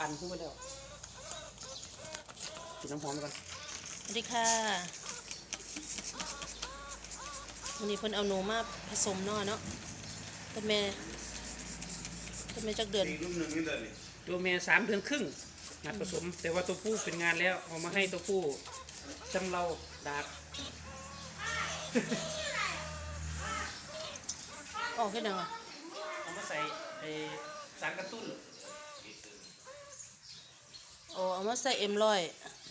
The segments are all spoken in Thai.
อันขึ้นไปแล้วกินน้ำหอมก่อนสวัสดีค่ะวันนี้เพิ่นเอาหนูมาผสมเนาะเนาะเป็นแม่เป็นแม่จักเดือนอีกรุ่นหนึ่งนี่เลยนี่ตัวเมียสามเดือนครึ่งงานผสม แต่ว่าตัวผู้เป็นงานแล้วเอามาให้ตัวผู้จำเราดาบออกแค่ไหนวะเอามาใส่ไอ้สารกระตุ้นโอ้ เอามาใส่เอ็มร้อย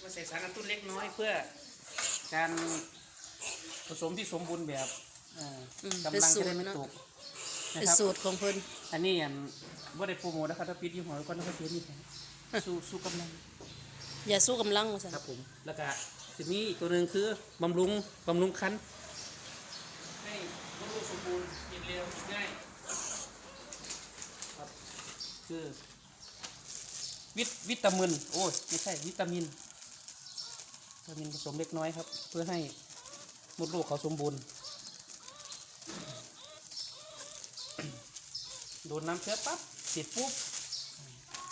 มาใส่สารกระตุ้นเล็กน้อยเพื่อ การผสมที่สมบูรณ์แบบอ่ากำลังจะได้ไม่ตกนะเป็นครับสูตรของเพิ่นอันนี้อันว่าได้โปรโมทนะครับถ้าปิดยี่ห้อก็ต้องเสียนี่แทนสู้สู้กำลัง อย่าสู้กำลังว่าซั่นครับผมแล้วก็ทีนี้อีกตัวหนึ่งคือบำรุงบำรุงคันให้บำรุงสมบูรณ์กินเร็วกินง่ายครับคือ วิตวิตามินโอ้ยไม่ใช่วิตามินวิตามินผสมเล็กน้อยครับ เพื่อให้มดลูกเขาสมบูรณ์โดนน้ำเชื้อปั๊บติดปุ๊บ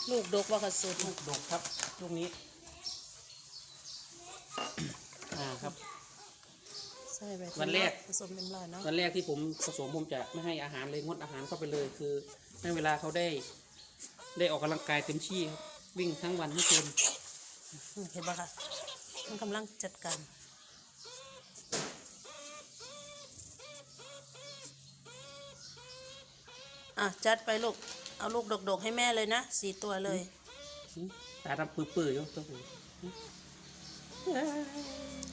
ลูกดกว่ากับสูตรลูกดกครับลูกนี้อ่าครับใส่ไปวันแรกผสมเอ็มร้อยเนาะวันแรกที่ผมผสมผมจะไม่ให้อาหารเลยงดอาหารเข้าไปเลย คือให้เวลาเขาได้ ได้ออกกำลังกายเต็มที่ครับ วิ่งทั้งวันทั้งคืนอืมเห็นปะคะมันกำลังจัดการอะจัดไปลูก เอาลูกดกๆให้แม่เลยนะสี่ตัวเลยหืมตาดำปื้อๆอยู่ตัวผม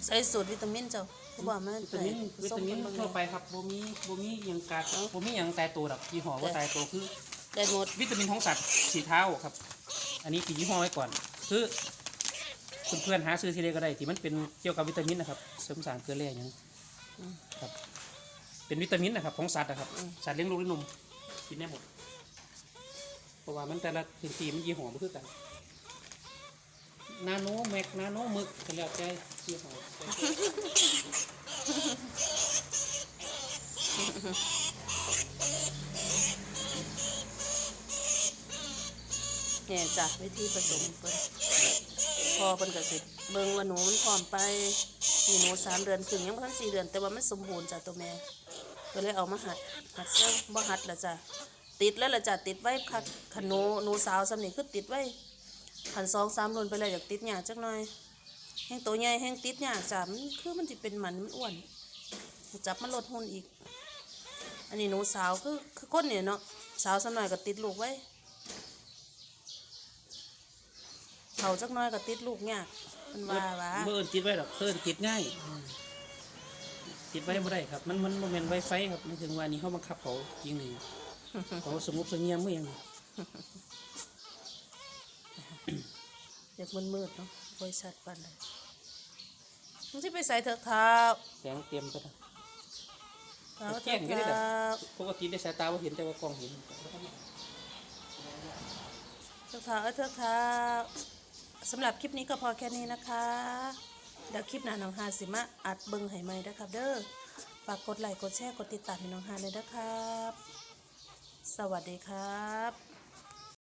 ใส่สูตรวิตามินเจ้าเขาบอกมาวิตามินผวิสมตามินกันทั่วไปเบิ่งครับโบมีโบมีหยังกาดโบมีหยังตายตัวหรอกยี่ห้อว่าตายตัวคือได้หมดวิตามินของสัตว์สีเท้าครับ อันนี้ติดยี่ห้อไว้ก่อน คือเพื่อนๆหาซื้อที่ใดก็ได้ที่มันเป็นเกี่ยวกับวิตามินนะครับเสริมสารเกลือแร่หยังครับ เป็นวิตามินนะครับของสัตว์นะครับสัตว์เลี้ยงลูกด้วยนมกินได้หมดเพราะว่ามันแต่ละพื้นที่มันยี่ห้อไม่คือกัน นาโนแม็กนาโนหมึกกันแล้วใจยี่ห้อ เนี่ยจ้ะวิธีผสมเพิ่นพอเพิ่นก็สิเบิ่งว่าหนูมันพร้อมไปมีหนูสามเดือนครึ่งยังบ่ทันสี่เดือน แต่ว่ามันสมบูรณ์จ้ะตัวแม่ก็เลยเอามาหัดหัดเสื้อบ่หัดละจ้ะติดแล้วละจ้ะติดไว้คักคันหนูหนูสาวสำนี่คือติดไว้คันสองสามรุ่นไปแล้วอยากติดหยาจักหน่อยแห้งตัวใหญ่แห้งติดหยาจ้ะมันคือมันสิเป็นหมันมันอ้วนจับมันลดหุ่นอีก อันนี้หนูสาวคือคือคนเนี่ยเนาะสาวสำหน่อยก็ติดลูกไว้ เขาจักหน้อยก็ติดลูกยากมันว่าว่า เมื่อติดไว้หรอกเพิ่นติดง่ายติดไว้ไม่ได้ครับ มันมันโมเมนไวไฟครับมันถึงว่านี้เขาบังคับเขาจริงเลยเขาสงบเสงี่ยมเมื่อยังอยากมันมืดๆเนาะบริษัทปันเลยมึงที่ไปใส่เถอะเท้าแสงเตรียมไปนะเท้าแจ้เถอะงอยู่ได้เท้าแต่ปกติได้สายตาว่าเห็นแต่ว่ากล้องเห็น เถอะเท้าเอ้ยเถอะเท้า สำหรับคลิปนี้ก็พอแค่นี้นะคะเดี๋ยวคลิปหน้าน้องฮาสิมาอัดเบิ้งให้ใหม่นะครับ เด้อฝากกดไลค์กดแชร์กดติดตามให้น้องฮาเลยนะครับ สวัสดีครับ